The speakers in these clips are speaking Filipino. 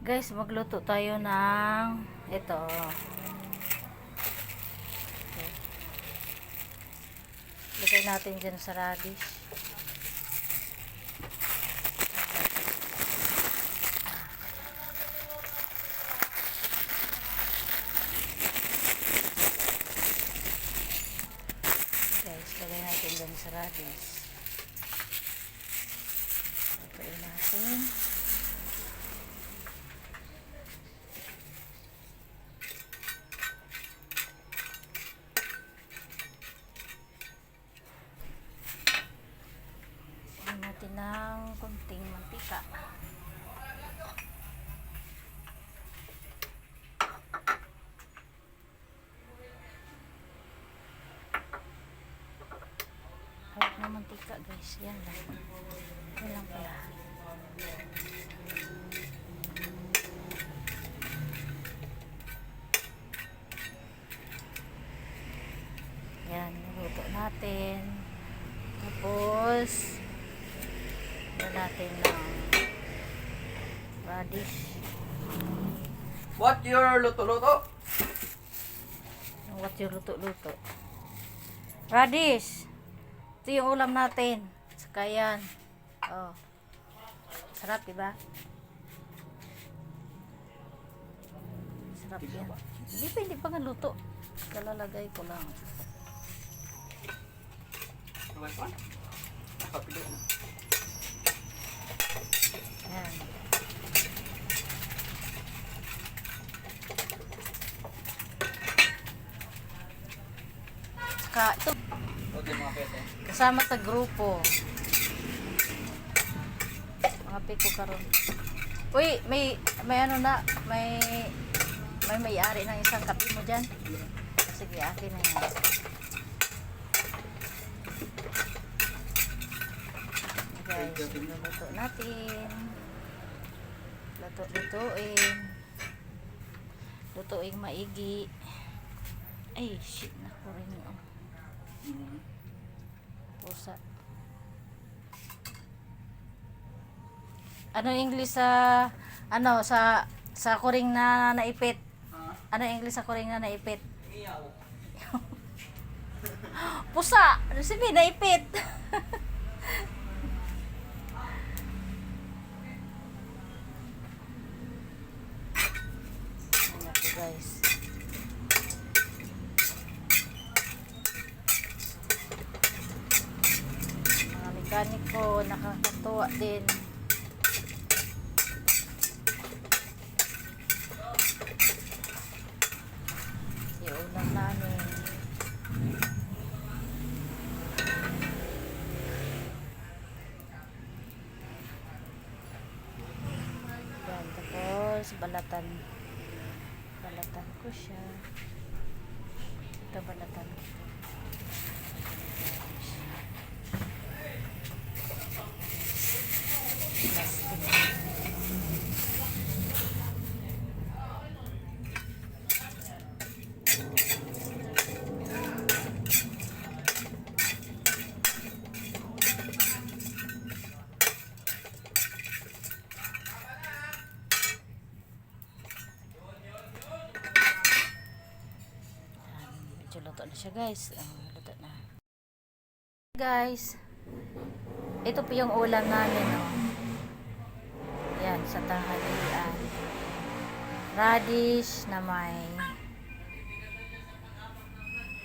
Guys, magluto tayo ng ito. Lagay natin dyan sa radish. Guys, lagay natin dyan sa radish. Lutuin natin. Lagyan natin ng konting mantika. Hawak na mantika guys. Yan lang. Yan lang pala. Yan. Niluto natin. Tapos, yan natin ng radish. What your luto-luto? What yung luto-luto? Radish! Ito yung ulam natin. Saka yan. Oh. Sarap, diba? Sarap yan. Hindi pa, hindi pa nga luto. Kalalagay ko lang. Yan. Saka ito, Pete. kasama sa grupo. Mga piko karon. Uy, may may ano na, may may may-ari ng isang kape mo diyan. Sige, akin na yan. Guys, luto natin. Luto-lutuin. Lutuin maigi. Ay, shit na ko rin yung Mhm. Pusa. Ano English sa ano sa sa kuring na naipit? Ano English sa kuring na naipit? Pusa! Ano sabi? Naipit! Ayan po guys. Mga mekaniko, nakakatuwa din. Yung ulam namin. Yan, tapos balatan. Balatan ko siya. Ito balatan ko. Plastic. Yan, medyo luto na siya guys. Ah, luto na. Guys, ito po yung ulam namin. Oh. Yan, sa tanghalian. Radish na may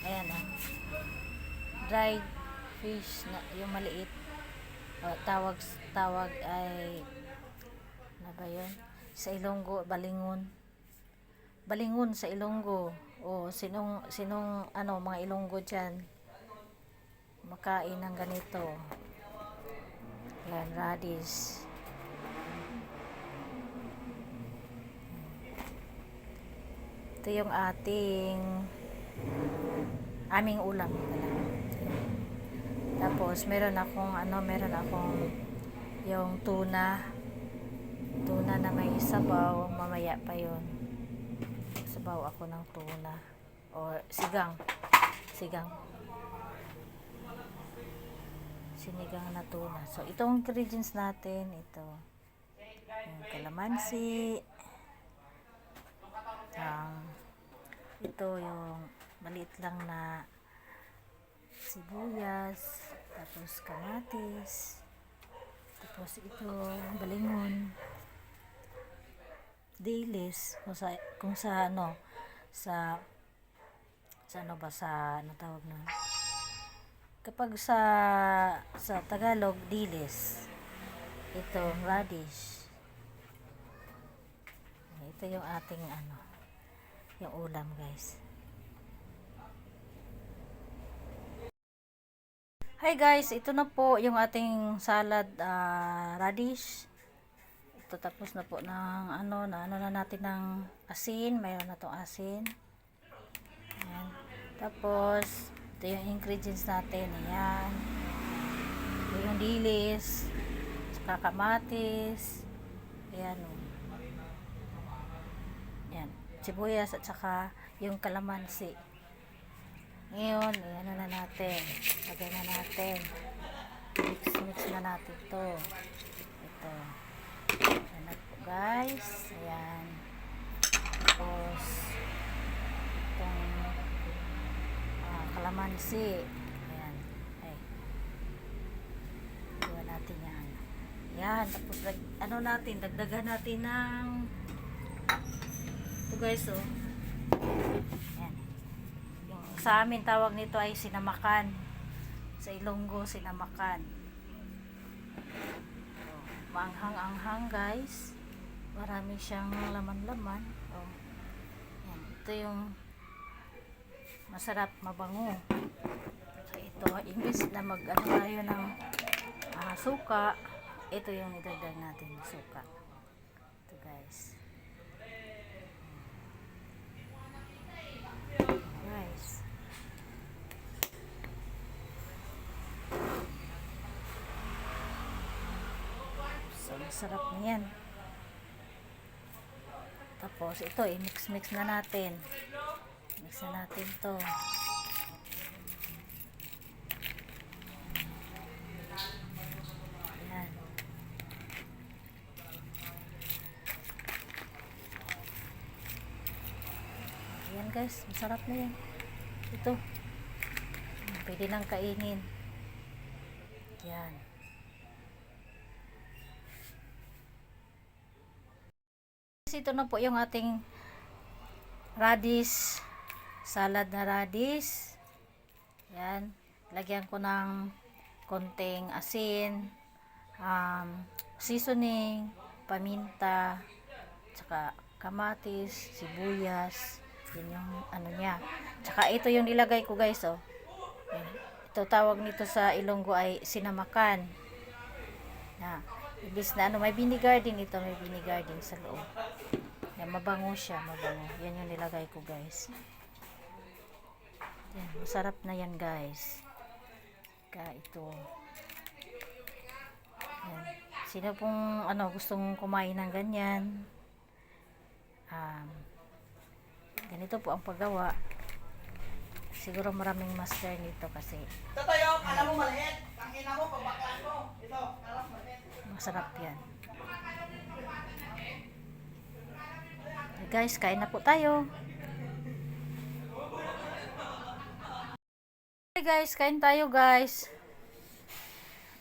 ayan oh. Dried fish na yung maliit. Oh, tawag tawag ay ano ba yun? Sa Ilonggo, balingon. Balingon sa Ilonggo. O sinong sinong ano mga Ilonggo diyan makain ng ganito. Yan, radish. Ito yung ating aming ulam. Tapos meron akong ano, meron akong yung tuna. Tuna na may sabaw, mamaya pa 'yon. Sabaw ako ng tuna or sigang. Sigang. Sinigang na tuna. So itong ingredients natin, ito. Yung kalamansi, Um, ito yung maliit lang na sibuyas, tapos kamatis, tapos ito balingon, dilis, kung sa, kung sa ano, sa, sa ano ba, sa, ano tawag nun? Kapag sa, sa Tagalog, dilis, ito, radish, ito yung ating ano, yung ulam guys. Hi guys, ito na po yung ating salad ah, radish. Ito tapos na po ng ano, na ano na natin ng asin, mayroon na tong asin. Ayan. Tapos, ito yung ingredients natin. Ayan. Ito yung dilis, saka kamatis. Ayan o. Yan. Sibuyas at saka yung kalamansi. Ngayon, ayan na natin. Lagay na natin. Mix, mix na natin to. Ito. Ayan guys. Ayan. Tapos, itong ah, kalamansi. Ayan. Ay. Iwan natin yan. Yan. Tapos, ano natin, dagdagan natin ng ito guys, oh. Sa amin tawag nito ay sinamakan. Sa Ilonggo, sinamakan. Maanghang-anghang guys. Marami siyang laman-laman. Oh. Yan. Ito yung masarap, mabango. So ito, imbis na mag ano tayo ng ah, suka, ito yung idagdag natin suka. Ito guys. Guys. So, sarap niyan. Tapos, ito, i-mix-mix na natin. Mix na natin to. Ayan. Ayan guys, masarap na yan. Ito. Pwede nang kainin. Yan. Ito na po yung ating radish, salad na radish. Yan. Lagyan ko ng konting asin, um, seasoning, paminta, tsaka kamatis, sibuyas, yun yung ano niya. Tsaka ito yung nilagay ko guys, oh. Yan. Ito tawag nito sa Ilonggo ay sinamakan. Na, ibis na ano, may vinegar din ito, may vinegar din sa loob. Yan, mabango siya, mabango. Yan yung nilagay ko guys. Yan, masarap na yan guys. Ka ito. Yan. Sino pong ano, gustong kumain ng ganyan? Um, ganito po ang paggawa. Siguro maraming master nito kasi Tatayo, kala mo maliit. Tangina mo, pabaklaan mo. Ito, maliit. Masarap yan. Okay, guys, kain na po tayo. Okay guys, kain tayo guys.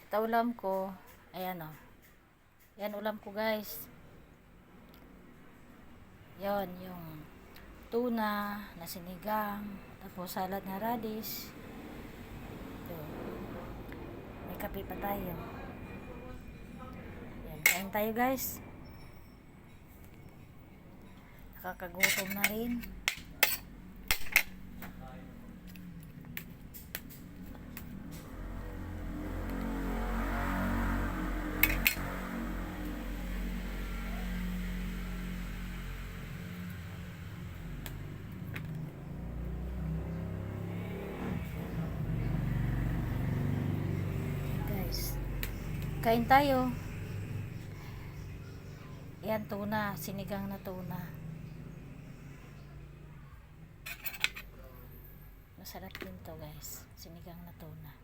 Ito ulam ko. Ayan o. Yan ulam ko guys. Yon, yung tuna na sinigang. Tapos salad na radish. Ito. May kape pa tayo. Tayo guys. Nakakagutom na rin. Guys, kain tayo. Yan, tuna. Sinigang na tuna. Masarap din to guys. Sinigang na tuna.